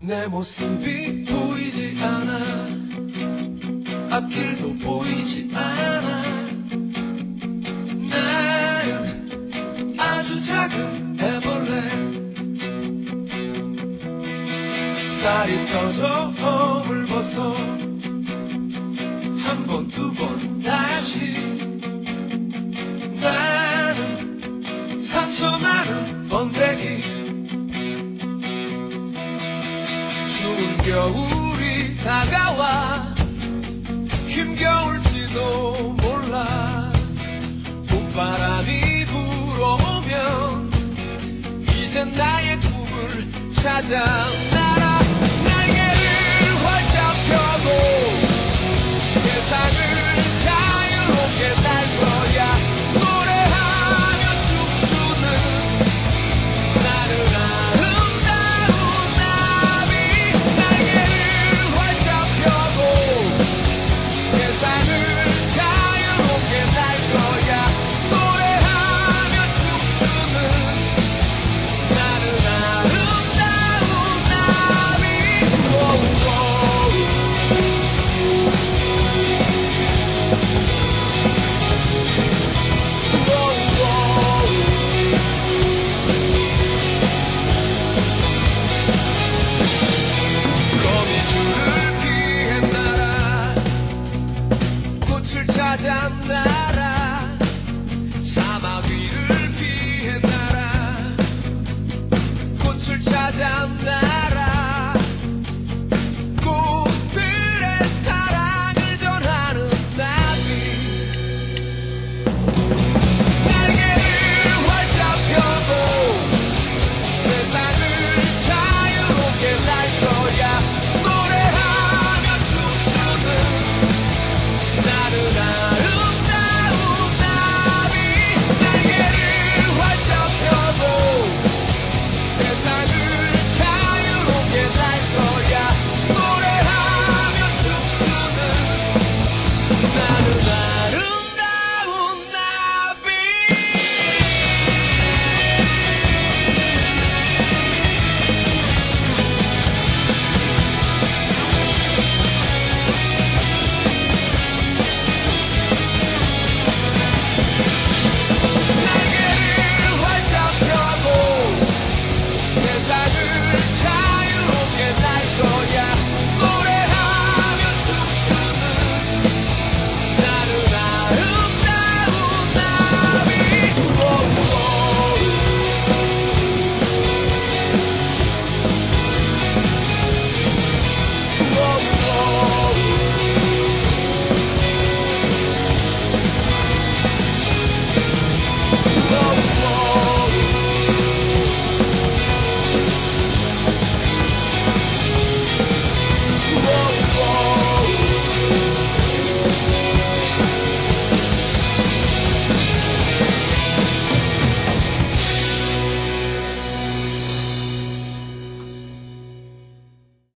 내 모습이 보이지 않아. 앞길도 보이지 않아. 나는 아주 작은 애벌레 쌀이 터져 허물 벗어. 한 번 두번 겨울이 다가와. 힘겨울지도 몰라. 봄바람이 불어오면 이젠 나의 꿈을 찾아 날아